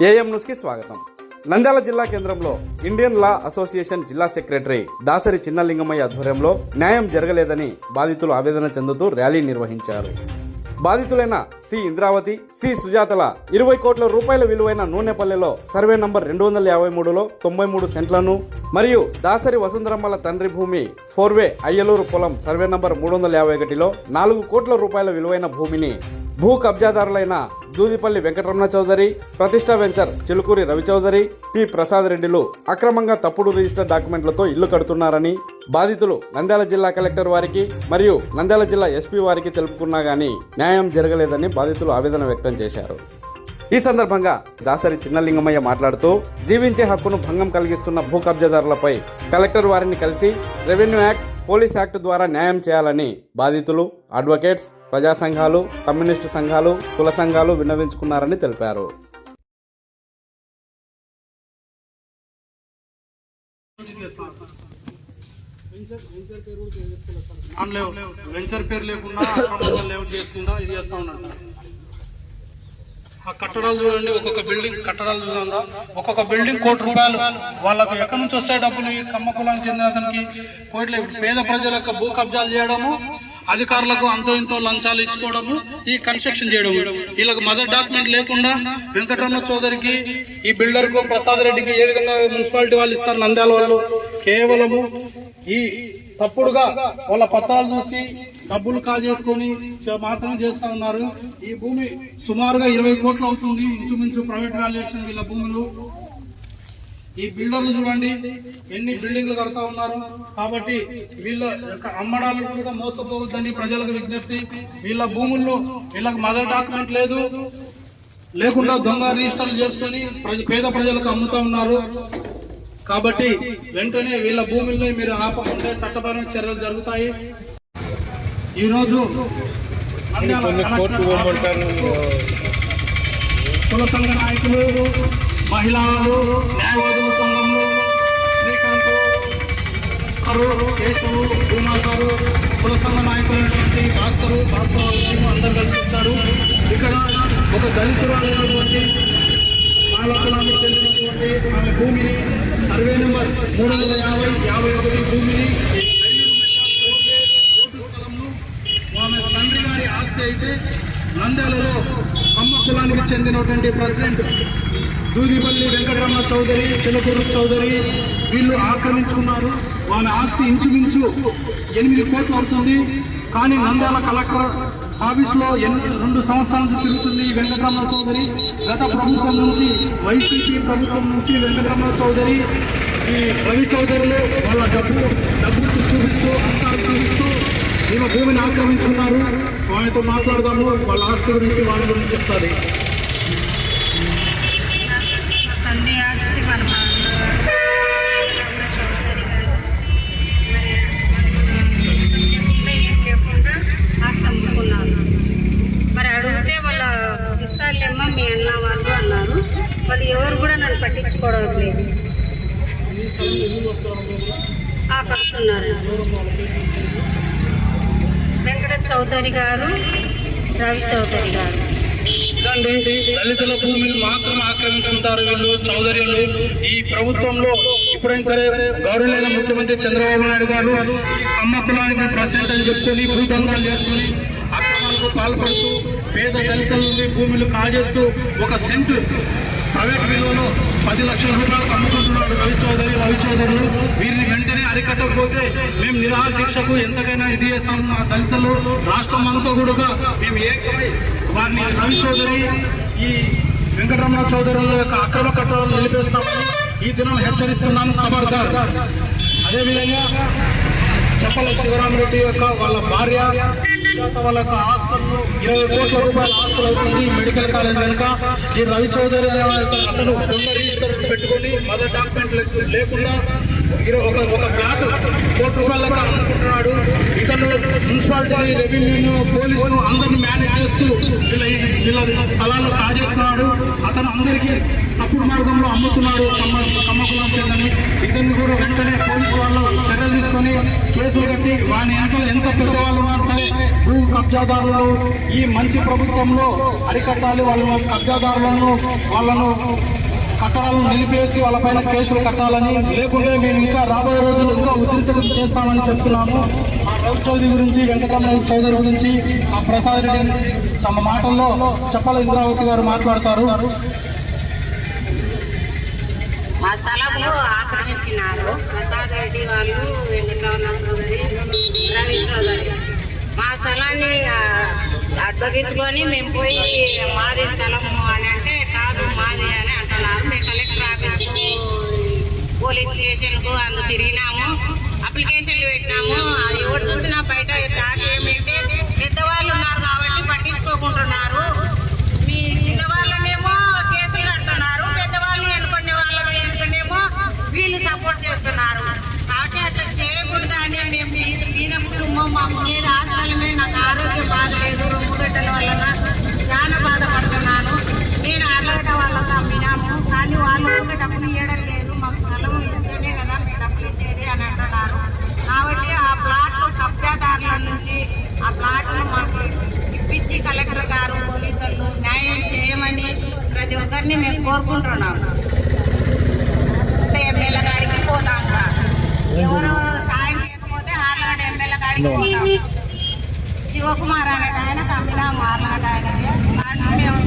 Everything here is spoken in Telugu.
ఏఎం న్యూస్కి స్వాగతం. నంద్యాల జిల్లా కేంద్రంలో ఇండియన్ లా అసోసియేషన్ జిల్లా సెక్రటరీ దాసరి చిన్నలింగమయ్య ఆధ్వర్యంలో న్యాయం జరగలేదని బాధితులు ఆవేదన చెందుతూ ర్యాలీ నిర్వహించారు. బాధితులైన సి ఇంద్రావతి సి సుజాతల ఇరవై కోట్ల రూపాయల విలువైన నూనెపల్లెలో సర్వే నంబర్ రెండు వందల యాభై మూడులో తొంభై మూడు సెంట్లను మరియు దాసరి వసుంధరమ్మల తండ్రి భూమి ఫోర్వే అయ్యలూరు పొలం సర్వే నంబర్ మూడు వందల యాభై ఒకటిలో నాలుగు కోట్ల రూపాయల విలువైన భూమిని భూ కబ్జాదారులైన దూదిపల్లి వెంకటరమణ చౌదరి ప్రతిష్ట వెంచర్ చిలుకూరి రవిచౌదరి పి. ప్రసాద్ రెడ్డిలు అక్రమంగా తప్పుడు రిజిస్టర్ డాక్యుమెంట్లతో ఇల్లు కడుతున్నారని బాధితులు నంద్యాల జిల్లా కలెక్టర్ వారికి మరియు నంద్యాల జిల్లా ఎస్పీ వారికి తెలుపుకున్నా గానీ న్యాయం జరగలేదని బాధితులు ఆవేదన వ్యక్తం చేశారు. ఈ సందర్భంగా దాసరి చిన్నలింగమయ్య మాట్లాడుతూ జీవించే హక్కును భంగం కలిగిస్తున్న భూ కబ్జాదారులపై కలెక్టర్ వారిని కలిసి రెవెన్యూ యాక్ట్ పోలీస్ యాక్ట్ ద్వారా న్యాయం చేయాలని బాధితులు అడ్వకేట్స్ ప్రజా సంఘాలు కమ్యూనిస్టు సంఘాలు కుల సంఘాలు విన్నవించుకున్నారని తెలిపారు. వెంచర్ పేరు లేకుండా అక్రమంగా లేఅవుట్ చేసుకుంటా ఇది చేస్తా ఉన్నాడు సార్. ఆ కట్టడాలు చూడండి ఒక్కొక్క బిల్డింగ్ కట్టడాలు చూడండి. ఒక్కొక్క బిల్డింగ్ కోటి రూపాయలు. వాళ్ళకు ఎక్కడి నుంచి వస్తాయి డబ్బులు? ఈ కమ్మ కులానికి చెందిన అతనికి. కోట్ల పేద ప్రజల యొక్క భూ కబ్జాలు చేయడము అధికారులకు అంతో ఇంతో లంచాలు ఇచ్చుకోవడము ఈ కన్స్ట్రక్షన్ చేయడము. వీళ్ళకి మదర్ డాక్యుమెంట్ లేకుండా వెంకటరమణ చౌదరికి ఈ బిల్డర్కు ప్రసాద్ రెడ్డికి ఏ విధంగా మున్సిపాలిటీ వాళ్ళు ఇస్తారు నంద్యాల వాళ్ళు? కేవలము ఈ తప్పుడుగా వాళ్ళ పత్రాలు చూసి డబ్బులు కాజేసుకొని మాత్రం చేస్తా ఉన్నారు. ఈ భూమి సుమారుగా ఇరవై కోట్లు అవుతుంది. ఇంచుమించు ప్రైవేట్ వాల్యుయేషన్ వీళ్ళ భూములు. ఈ బిల్డర్లు చూడండి ఎన్ని బిల్డింగ్లు కడతా ఉన్నారు. కాబట్టి వీళ్ళ యొక్క అమ్మడాలు కూడా మోసపోవద్దని ప్రజలకు విజ్ఞప్తి. వీళ్ళ భూముల్లో వీళ్ళకి మదర్ డాక్యుమెంట్ లేదు. లేకుండా దొంగ రిజిస్టర్లు చేసుకొని పేద ప్రజలకు అమ్ముతా ఉన్నారు. కాబట్టి వెంటనే వీళ్ళ భూముల్ని మీరు ఆపకుంటే చట్టపరమైన చర్యలు జరుగుతాయి. ఈరోజు కుల సంఘ నాయకులు మహిళలు న్యాయవాదుల సంఘంలో శ్రీకాంత్ కరు కేశవు భూమా గారు కుల సంఘ నాయకులైనటువంటి భాస్కరు భాస్కర్ అందరు కలిసి వచ్చారు. ఇక్కడ ఒక దళితురాలైనటువంటి బాలకులానికి చెందినటువంటి ఆమె భూమిని సర్వే నెంబర్ మూడు వందల యాభై యాభై ఒకటి భూమిని ఐనూరు మెట్ల రోడ్డు రోడ్డు స్థలంలో ఆమె తండ్రి గారి నంద్యాలలో అమ్మ కులానికి చెందినటువంటి ప్రెసిడెంట్ దూదిపల్లి వెంకటరమణ చౌదరి చిన్నకూరు చౌదరి వీళ్ళు ఆక్రమించుకున్నారు. ఆమె ఆస్తి ఇంచుమించు ఎనిమిది కోట్లు అవుతుంది. కానీ నంద్యాల కలెక్టర్ ఆఫీస్లో ఎనిమిది రెండు సంవత్సరాల నుంచి తిరుగుతుంది వెంకటరమణ చౌదరి. గత ప్రభుత్వం నుంచి వైసీపీ ప్రభుత్వం నుంచి వెంకటరమణ చౌదరి ఈ రవి చౌదరులు వాళ్ళ డబ్బు డబ్బు చూపిస్తూ అంతా చూపిస్తూ భూమిని ఆక్రమించుకున్నారు వాళ్ళతో మాట్లాడదాము. వాళ్ళ ఆస్తి గురించి వాళ్ళ గురించి చెప్తారు తండ్రి ఆస్తి మన నాన్నగారు చౌదరి గారు మరి మరి అడిగితే వాళ్ళ ఇస్తాలేమో మీ అన్న వాళ్ళు అన్నారు. వాళ్ళు ఎవరు కూడా నన్ను పట్టించుకోవడం లేదు. ఆ కడుతున్నారు చౌదరి గారు రవి చౌదరి గారు. దళితుల భూమిని మాత్రం ఆక్రమించుకుంటారు వీళ్ళు చౌదరిలు ఈ ప్రభుత్వంలో ఇప్పుడైనా సరే గౌరవులైన ముఖ్యమంత్రి చంద్రబాబు నాయుడు గారు అమ్మ కులానికి ప్రసెంట్ అని చెప్పుకొని భూదందాలు చేసుకుని అక్రమాలకు పాల్పడుతూ పేద దళితుల నుండి భూములు కాజేస్తూ ఒక సెంటు ప్రైవేట్ విలువలో పది లక్షల రూపాయలు అమ్ముకుంటున్నాడు రవి చౌదరి రవి చౌదరి. వీరిని వెంటనే అరికట్టకపోతే మేము నిరాహార దీక్షకు ఎంతకైనా ఇది చేస్తాం మా దళితులు రాష్ట్రం అంతా కూడా మేము ఏకమై వారిని రవి చౌదరి ఈ వెంకటరమణ చౌదరుల యొక్క అక్రమ కట్టడాలను నిలిపేస్తామని ఈ దినం హెచ్చరిస్తున్నాం ఖబర్దార్. అదేవిధంగా చెప్పల శివరామరెడ్డి యొక్క వాళ్ళ భార్య వాళ్ళ యొక్క ఇరవై కోట్ల రూపాయల ఆస్తులు అవుతుంది మెడికల్ కాలేజ్ వెనుక. ఈ రవి చౌదరి అనే అతను దొంగ రిజిస్టర్ పెట్టుకొని మదర్ డాక్యుమెంట్ లేకుండా ఇరవై- ఒక ఒక ఫ్లాట్ కోటి రూపాయలకు అనుకుంటున్నాడు ఇతను మున్సిపాలిటీ రెవెన్యూను పోలీసును అందరిని మేనేజ్ చేస్తూ వీళ్ళ స్థలాలు కాజేస్తున్నాడు. అతను అందరికీ తప్పుడు మార్గంలో అమ్ముతున్నాడు. కమ్మ కమ్మకులం చెందని ఇతన్ని కూడా వెంటనే పోలీసు వాళ్ళు చర్యలు తీసుకొని కేసులు కట్టి వాని వెనకాల ఎంత పెద్దవాళ్ళు ఉన్నారు సరే భూ కబ్జాదారులు ఈ మంచి ప్రభుత్వంలో అరికట్టాలి వాళ్ళను కబ్జాదారులను వాళ్ళను కట్టడాలను నిలిపేసి వాళ్ళపైన కేసులు కట్టాలని లేకుంటే మేము ఇంకా రాబోయే రోజులు ఇంకా ఉధృతం చేస్తామని చెప్తున్నాము. ఆ రవి చౌదరి గురించి వెంకటరమణ చౌదరి గురించి ఆ ప్రసాద్ రెడ్డి తమ మాటల్లో చెప్పల ఇంద్రావతి గారు మాట్లాడతారు. మా స్థలంలో ఆక్రమించినారు. ప్రసాద్ రెడ్డి వాళ్ళు వెంకటరావు మా స్థలాన్ని అడ్డగించుకొని మేము పోయి మాది స్థలము అని అంటే కాదు మాది అని అంటున్నారు. మేము కలెక్టర్ ఆఫీస్కు పోలీస్ స్టేషన్కు అందు తిరిగిన అప్లికేషన్లు పెట్టినాము అది ఎవరు చూసినా బయట టాక్ ఏమంటే పెద్దవాళ్ళు ఉన్నారు కాబట్టి పట్టించుకోకుంటున్నారు మీ చిన్నవాళ్ళనేమో కేసులు కడుతున్నారు పెద్దవాళ్ళు ఎన్నుకునే వాళ్ళని ఎన్నుకునేమో వీళ్ళు సపోర్ట్ చేస్తున్నారు కాబట్టి అట్లా చేయకూడదు అని మేము బీద బీద నేను హాస్పిటల్మే నాకు ఆరోగ్యం బాగలేదు రొమ్ము గడ్డల వలన చాలా బాధపడుతున్నాను. నేను ఆర్లగడ్డ వాళ్ళకి అమ్మినాము కానీ వాళ్ళు ఒక డబ్బులు ఇవ్వడం లేదు మాకు స్థలం ఇస్తేనే కదా మీరు డబ్బులు ఇచ్చేది అని అంటున్నారు. కాబట్టి ఆ ప్లాట్ కబ్జాదారుల నుంచి ఆ ప్లాట్ను మాకు ఇప్పించి కలెక్టర్ గారు పోలీసులు న్యాయం చేయమని ప్రతి ఒక్కరిని మేము కోరుకుంటున్నాము. ఎమ్మెల్యే గారికి పోతాం. రా. ఎవరు శివకుమార్ అనే ఆయన కమ్మినాము ఆర్లగడ్డ ఆయనకి కానీ మేము